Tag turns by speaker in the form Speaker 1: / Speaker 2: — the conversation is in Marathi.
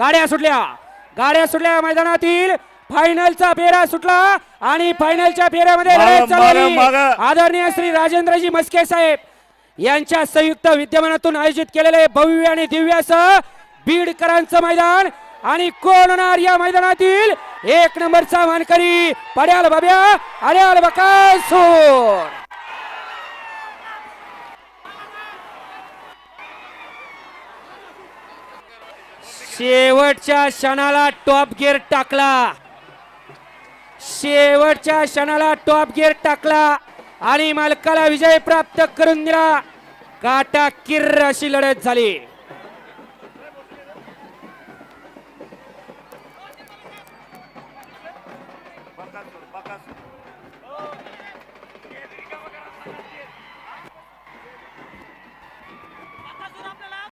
Speaker 1: गाड्या सुटल्या. गाड्या सुटल्या मैदानातील. फायनलचा फेरा सुटला आणि फायनलच्या फेऱ्यामध्ये. आदरणीय श्री राजेंद्रजी मस्के साहेब यांच्या संयुक्त विद्यमानातून आयोजित केलेले भव्य आणि दिव्य असं बीडकरांचं मैदान आणि कोण होणार या मैदानातील एक नंबरचा मानकरी पड्याल बाब्या अड्याल बकासूर. शेवटच्या क्षणाला टॉप गिअर टाकला. शेवटच्या क्षणाला टॉप गिअर टाकला आणि मालकाला विजय प्राप्त करून दिला. काटा किर्र अशी लढत झाली.